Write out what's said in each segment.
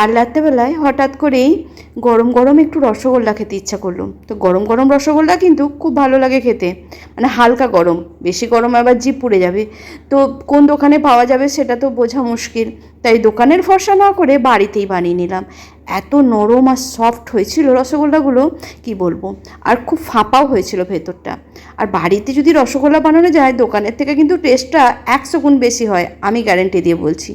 আর রাত্রেবেলায় হঠাৎ করেই গরম গরম একটু রসগোল্লা খেতে ইচ্ছা করল। তো গরম গরম রসগোল্লা কিন্তু খুব ভালো লাগে খেতে। মানে হালকা গরম। বেশি গরম আবার জিপ পুড়ে যাবে। তো কোন দোকানে পাওয়া যাবে সেটা তো বোঝা মুশকিল। তাই দোকানের ফর্সা না করে বাড়িতেই বানিয়ে নিলাম। এত নরম আর সফট হয়েছিল রসগোল্লাগুলো, কি বলব? আর খুব ফাঁপাও হয়েছিল ভেতরটা। আর বাড়িতে যদি রসগোল্লা বানানো যায়, দোকানের থেকে কিন্তু টেস্টটা একশো গুণ বেশি হয়, আমি গ্যারেন্টি দিয়ে বলছি।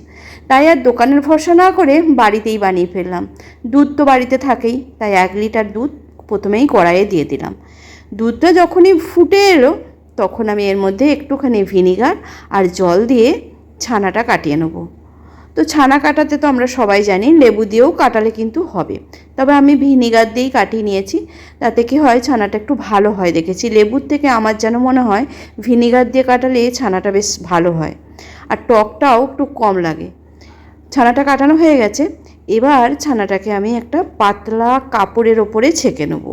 তাই আর দোকানের ভরসা না করে বাড়িতেই বানিয়ে ফেললাম। দুধ তো বাড়িতে থাকেই, তাই এক লিটার দুধ প্রথমেই কড়াইয়ে দিয়ে দিলাম। দুধটা যখনই ফুটে এলো, তখন আমি এর মধ্যে একটুখানি ভিনিগার আর জল দিয়ে ছানাটা কাটিয়ে নেব। তো ছানা কাটাতে তো আমরা সবাই জানি, লেবু দিয়েও কাটালে কিন্তু হবে। তবে আমি ভিনিগার দিয়েই কাটিয়ে নিয়েছি, তাতে কি হয় ছানাটা একটু ভালো হয় দেখেছি। লেবুর থেকে আমার যেন মনে হয় ভিনিগার দিয়ে কাটালে ছানাটা বেশ ভালো হয়। আর টকটাও একটু কম লাগে। ছানাটা কাটানো হয়ে গেছে, এবার ছানাটাকে আমি একটা পাতলা কাপড়ের ওপরে ছেঁকে নেব।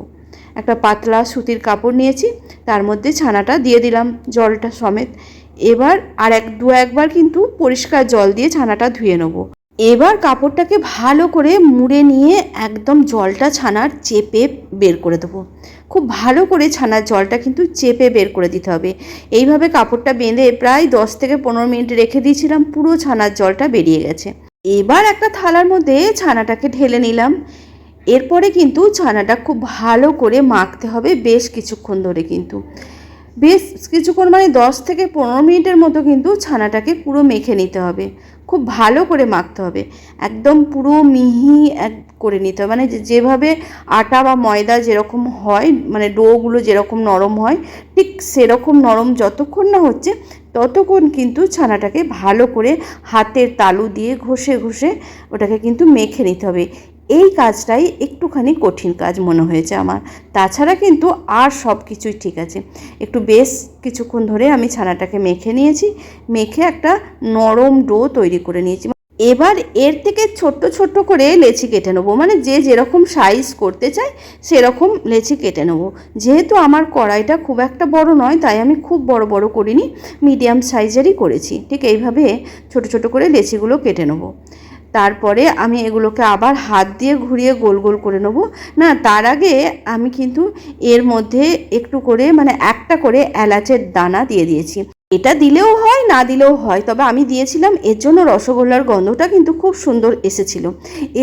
একটা পাতলা সুতির কাপড় নিয়েছি, তার মধ্যে ছানাটা দিয়ে দিলাম জলটা সমেত। এবার আর এক, দু একবার কিন্তু পরিষ্কার জল দিয়ে ছানাটা ধুয়ে নেব। এবার কাপড়টাকে ভালো করে মুড়ে নিয়ে একদম জলটা ছানার চেপে বের করে দেবো। খুব ভালো করে ছানার জলটা কিন্তু চেপে বের করে দিতে হবে। এইভাবে কাপড়টা বেঁধে প্রায় দশ থেকে পনেরো মিনিট রেখে দিয়েছিলাম, পুরো ছানার জলটা বেরিয়ে গেছে। এবার একটা থালার মধ্যে ছানাটাকে ঢেলে নিলাম। এরপরে কিন্তু ছানাটা খুব ভালো করে মাখতে হবে বেশ কিছুক্ষণ ধরে কিন্তু। বেশ কিছুক্ষণ মানে দশ থেকে পনেরো মিনিটের মতো কিন্তু ছানাটাকে পুরো মেখে নিতে হবে। খুব ভালো করে মাখতে হবে। একদম পুরো মিহি এক করে নিতে হবে। মানে যেভাবে আটা বা ময়দা যেরকম হয় মানে ডোগুলো যেরকম নরম হয়, ঠিক সেরকম নরম যতক্ষণ না হচ্ছে, ততক্ষণ কিন্তু ছানাটাকে ভালো করে হাতের তালু দিয়ে ঘষে ঘষে ওটাকে কিন্তু মেখে নিতে হবে। এই কাজটাই একটুখানি কঠিন কাজ মনে হয়েছে আমার। তাছাড়া কিন্তু আর সব কিছুই ঠিক আছে। একটু বেশ কিছুক্ষণ ধরে আমি ছানাটাকে মেখে নিয়েছি, মেখে একটা নরম ডো তৈরি করে নিয়েছি। এবার এর থেকে ছোট্ট ছোট্ট করে লেচি কেটে নেব। মানে যে যেরকম সাইজ করতে চায়, সেরকম লেচি কেটে নেব। যেহেতু আমার কড়াইটা খুব একটা বড় নয়, তাই আমি খুব বড় বড় করিনি মিডিয়াম সাইজেরই করেছি। ঠিক এইভাবে ছোট ছোট করে লেচিগুলো কেটে নেব। তারপরে আমি এগুলোকে আবার হাত দিয়ে ঘুরিয়ে গোল গোল করে নেব। না, তার আগে আমি কিন্তু এর মধ্যে একটু করে মানে একটা করে এলাচের দানা দিয়ে দিয়েছি। এটা দিলেও হয়, না দিলেও হয়, তবে আমি দিয়েছিলাম, এর জন্য রসগোল্লার গন্ধটা কিন্তু খুব সুন্দর এসেছিল।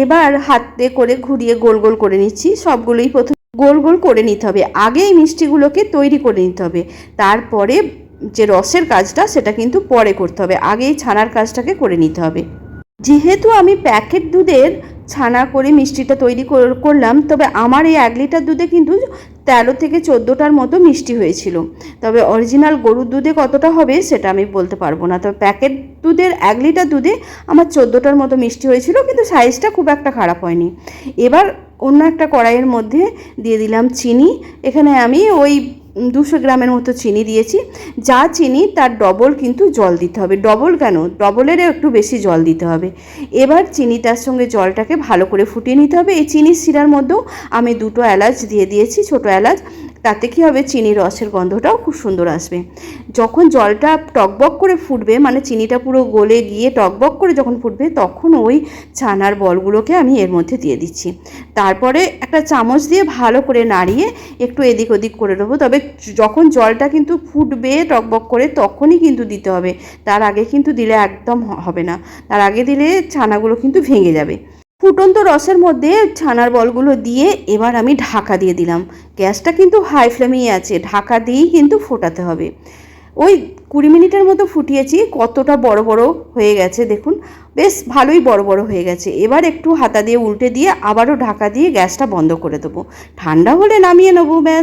এবার হাতে করে ঘুরিয়ে গোল গোল করে নিচ্ছি, সবগুলোই প্রথম গোল গোল করে নিতে হবে। আগে এই মিষ্টিগুলোকে তৈরি করে নিতে হবে। তারপরে যে রসের কাজটা, সেটা কিন্তু পরে করতে হবে। আগে এই ছানার কাজটাকে করে নিতে হবে। যেহেতু আমি প্যাকেট দুধের ছানা করে মিষ্টিটা তৈরি কর- করলাম, তবে আমার এই এক লিটার দুধে কিন্তু তেরো থেকে চোদ্দোটার মতো মিষ্টি হয়েছিল। তবে অরিজিনাল গরুর দুধে কতটা হবে সেটা আমি বলতে পারব না। তবে প্যাকেট দুধের এক লিটার দুধে আমার চোদ্দোটার মতো মিষ্টি হয়েছিল, কিন্তু সাইজটা খুব একটা খারাপ হয়নি। এবার অন্য একটা কড়াইয়ের মধ্যে দিয়ে দিলাম চিনি। এখানে আমি ওই দুশো গ্রামের মতো চিনি দিয়েছি। যা চিনি তার ডবল কিন্তু জল দিতে হবে। ডবল কেন? ডবলেরও একটু বেশি জল দিতে হবে। এবার চিনি তার সঙ্গে জলটাকে ভালো করে ফুটিয়ে নিতে হবে। এই চিনির শিরার মধ্যেও আমি দুটো এলাচ দিয়ে দিয়েছি, ছোটো এলাচ। তাতে কী হবে? চিনির রসের গন্ধটাও খুব সুন্দর আসবে। যখন জলটা টকবক করে ফুটবে মানে চিনিটা পুরো গলে গিয়ে টকবক করে যখন ফুটবে, তখন ওই ছানার বলগুলোকে আমি এর মধ্যে দিয়ে দিচ্ছি। তারপরে একটা চামচ দিয়ে ভালো করে নাড়িয়ে একটু এদিক ওদিক করে দেবো তবে যখন জলটা কিন্তু ফুটবে টকবক করে, তখনই কিন্তু দিতে হবে। তার আগে কিন্তু দিলে একদম হবে না। তার আগে দিলে ছানাগুলো কিন্তু ভেঙে যাবে। ফুটন্ত রসের মধ্যে ছানার বলগুলো দিয়ে এবার আমি ঢাকা দিয়ে দিলাম। গ্যাসটা কিন্তু হাই ফ্লেমেই আছে, ঢাকা দিয়েই কিন্তু ফোটাতে হবে। ওই কুড়ি মিনিটের মতো ফুটিয়েছি, কতটা বড় বড় হয়ে গেছে দেখুন। বেশ ভালোই বড় বড় হয়ে গেছে। এবার একটু হাতা দিয়ে উল্টে দিয়ে আবারও ঢাকা দিয়ে গ্যাসটা বন্ধ করে দেবো। ঠান্ডা হলে নামিয়ে নেব, ব্যাস।